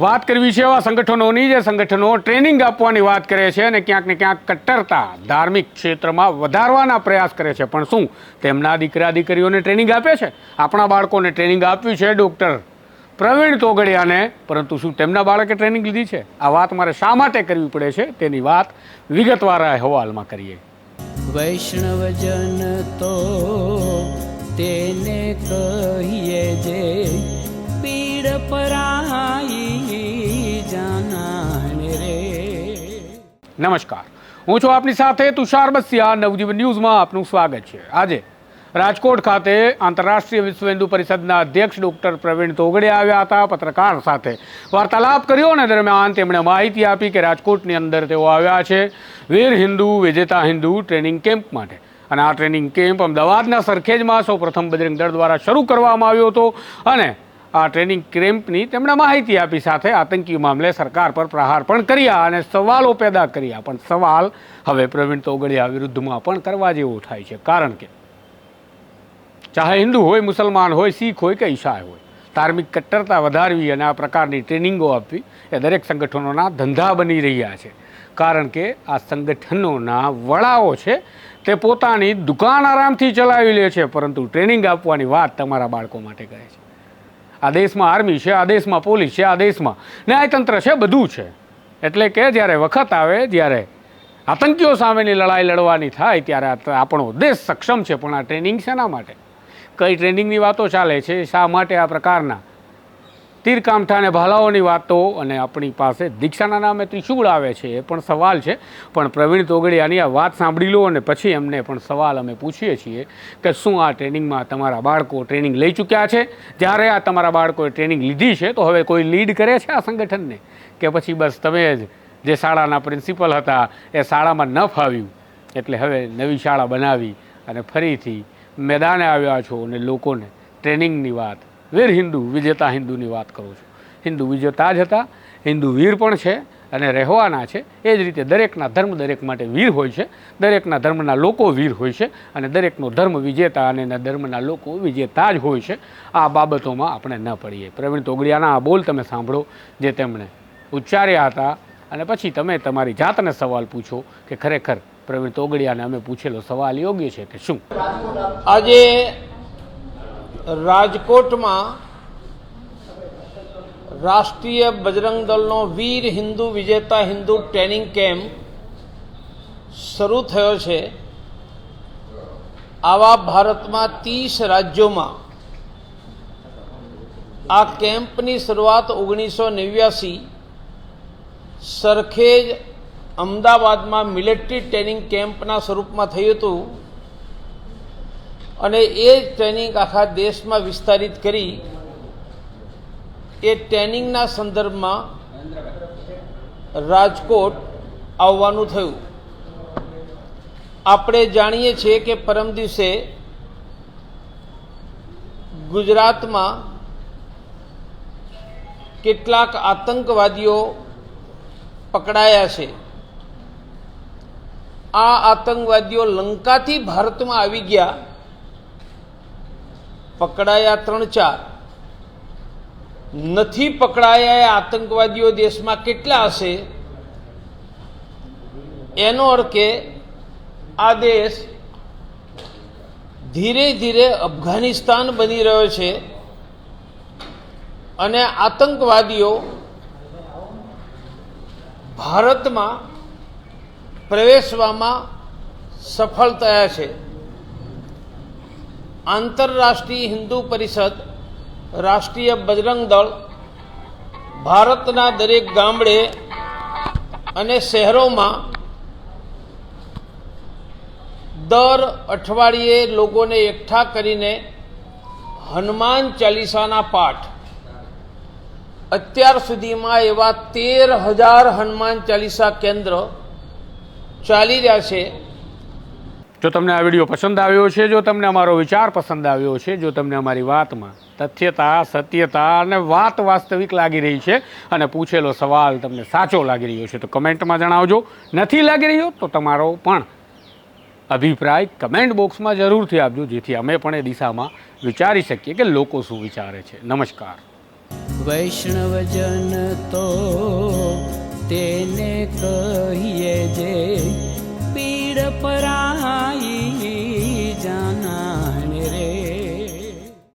વાત કરવી છે એવા સંગઠનોની જે સંગઠનો ટ્રેનિંગ આપવાની વાત કરે છે અને ક્યાંક ને ક્યાંક કટ્ટરતા ધાર્મિક ક્ષેત્રમાં વધારવાના પ્રયાસ કરે છે. પણ શું? તેમના દીકરા દીકરીઓને ટ્રેનિંગ આપે છે? આપણા બાળકોને ટ્રેનિંગ આપ્યું છે ડૉક્ટર પ્રવીણ તોગડિયાને. પરંતુ શું તેમના બાળકે ટ્રેનિંગ લીધી છે? આ વાત મારે શા માટે કરવી પડે છે? તેની વાત વિગતવાર અહેવાલમાં કરીએ. વૈષ્ણવજન તો તેને કહીએ જે પીડ પરાઈ નમસ્કાર. હું છું આપની સાથે તુષાર બસિયા. નવજીવન ન્યૂઝમાં આપનું સ્વાગત છે. આજે રાજકોટ ખાતે આંતરરાષ્ટ્રીય વિશ્વ હિન્દુ પરિષદના અધ્યક્ષ ડૉક્ટર પ્રવીણ તોગડે આવ્યા હતા. પત્રકાર સાથે વાર્તાલાપ કર્યો અને દરમિયાન તેમણે માહિતી આપી કે રાજકોટની અંદર તેઓ આવ્યા છે. વીર હિન્દુ, વિજેતા હિન્દુ ટ્રેનિંગ કેમ્પ માટે. અને આ ટ્રેનિંગ કેમ્પ અમદાવાદના સરખેજમાં સૌ પ્રથમ બજરંગ દળ દ્વારા શરૂ કરવામાં આવ્યો હતો. અને ટ્રેનિંગ કેમ્પની તેમણે માહિતી આપી સાથે આતંકી મામલે સરકાર પર પ્રહાર પણ કર્યા અને સવાલો પેદા કર્યા. પણ સવાલ હવે પ્રવીણ તોગડિયા વિરુદ્ધમાં પણ કરવા જેવો થાય છે. કારણ કે ચાહે હિન્દુ હોય, મુસલમાન હોય, શીખ હોય કે ઈસાઈ હોય, ધાર્મિક કટ્ટરતા વધારવી અને આ પ્રકારની ટ્રેનિંગો આપવી એ દરેક સંગઠનોના ધંધા બની રહ્યા છે. કારણ કે આ સંગઠનોના વડાઓ છે તે પોતાની દુકાન આરામથી ચલાવી લે છે, પરંતુ ટ્રેનિંગ આપવાની વાત તમારા બાળકો માટે કરે છે. આ દેશમાં આર્મી છે, આ દેશમાં પોલીસ છે, આ દેશમાં ન્યાયતંત્ર છે, બધું છે. એટલે કે જ્યારે વખત આવે, જ્યારે આતંકીઓ સામેની લડાઈ લડવાની થાય, ત્યારે આપણો દેશ સક્ષમ છે, પણ આ ટ્રેનિંગ શેના માટે? કઈ ટ્રેનિંગની વાતો ચાલે છે, શા માટે આ પ્રકારના તીરકામઠા અને ભાલાઓની વાતો અને આપણી પાસે દીક્ષાના નામે ત્રિશુળ આવે છે એ પણ સવાલ છે. પણ પ્રવીણ તોગડિયાની આ વાત સાંભળી લો અને પછી એમને પણ સવાલ અમે પૂછીએ છીએ કે શું આ ટ્રેનિંગમાં તમારા બાળકો ટ્રેનિંગ લઈ ચૂક્યા છે? જ્યારે આ તમારા બાળકોએ ટ્રેનિંગ લીધી છે, તો હવે કોઈ લીડ કરે છે આ સંગઠનને? કે પછી બસ તમે જ જે શાળાના પ્રિન્સિપલ હતા, એ શાળામાં ન ફાવ્યું. એટલે હવે નવી શાળા બનાવી અને ફરીથી મેદાને આવ્યા છો અને લોકોને ટ્રેનિંગની વાત વીર હિન્દુ, વિજેતા હિન્દુની વાત કરું છું. હિન્દુ વિજેતા જ હતા, હિન્દુ વીર પણ છે અને રહેવાના છે. એ જ રીતે દરેકના ધર્મ દરેક માટે વીર હોય છે. દરેકના ધર્મના લોકો વીર હોય છે અને દરેકનો ધર્મ વિજેતા અને એના ધર્મના લોકો વિજેતા જ હોય છે. આ બાબતોમાં આપણે ન પડીએ. પ્રવીણ તોગડિયાના આ બોલ તમે સાંભળો, જે તેમણે ઉચ્ચાર્યા હતા. અને પછી તમે તમારી જાતને સવાલ પૂછો કે ખરેખર પ્રવીણ તોગડિયાને અમે પૂછેલો સવાલ યોગ્ય છે કે શું? આજે રાજકોટમાં રાષ્ટ્રીય બજરંગ દળનો વીર હિન્દુ વિજેતા હિન્દુ ટ્રેનિંગ કેમ્પ શરૂ થયો છે. આવા ભારતમાં ત્રીસ રાજ્યોમાં આ કેમ્પની શરૂઆત ઓગણીસો નેવ્યાસી સરખેજ અમદાવાદમાં મિલિટરી ટ્રેનિંગ કેમ્પના સ્વરૂપમાં થયું હતું. અને એ ટ્રેનિંગ આખા દેશમાં વિસ્તારિત કરી, એ ટ્રેનિંગના સંદર્ભમાં રાજકોટ આવવાનું થયું. આપણે જાણીએ છીએ કે પરમ દિવસે ગુજરાતમાં કેટલાક આતંકવાદીઓ પકડાયા છે. આ આતંકવાદીઓ લંકાથી ભારતમાં આવી ગયા પકડાયા ત્રણ ચાર. નથી પકડાયા આતંકવાદીઓ દેશમાં કેટલા હશે? એનો અર્થ કે આ દેશ ધીરે ધીરે અફઘાનિસ્તાન બની રહ્યો છે અને આતંકવાદીઓ ભારતમાં પ્રવેશવામાં સફળ થયા છે. આંતરરાષ્ટ્રીય હિન્દુ પરિષદ, રાષ્ટ્રીય બજરંગ દળ, ભારતના દરેક ગામડે અને શહેરોમાં દર અઠવાડિયે લોકોને એકઠા કરીને હનુમાન ચાલીસાના પાઠ. અત્યાર સુધીમાં એવા તેર હજાર હનુમાન ચાલીસા કેન્દ્ર ચાલી રહ્યા છે. જો તમને આ વીડિયો પસંદ આવ્યો છે, જો તમને અમારો વિચાર પસંદ આવ્યો છે, જો તમને અમારી વાતમાં તથ્યતા, સત્યતા અને વાત વાસ્તવિક લાગી રહી છે અને પૂછેલો સવાલ તમને સાચો લાગી રહ્યો છે, તો કમેન્ટમાં જણાવજો. નથી લાગી રહ્યો, તો તમારો પણ અભિપ્રાય કમેન્ટ બોક્સમાં જરૂરથી આપજો, જેથી અમે પણ એ દિશામાં વિચારી શકીએ કે લોકો શું વિચારે છે. નમસ્કાર. વૈષ્ણવજન તો તેને કહીએ જે પીડ પરા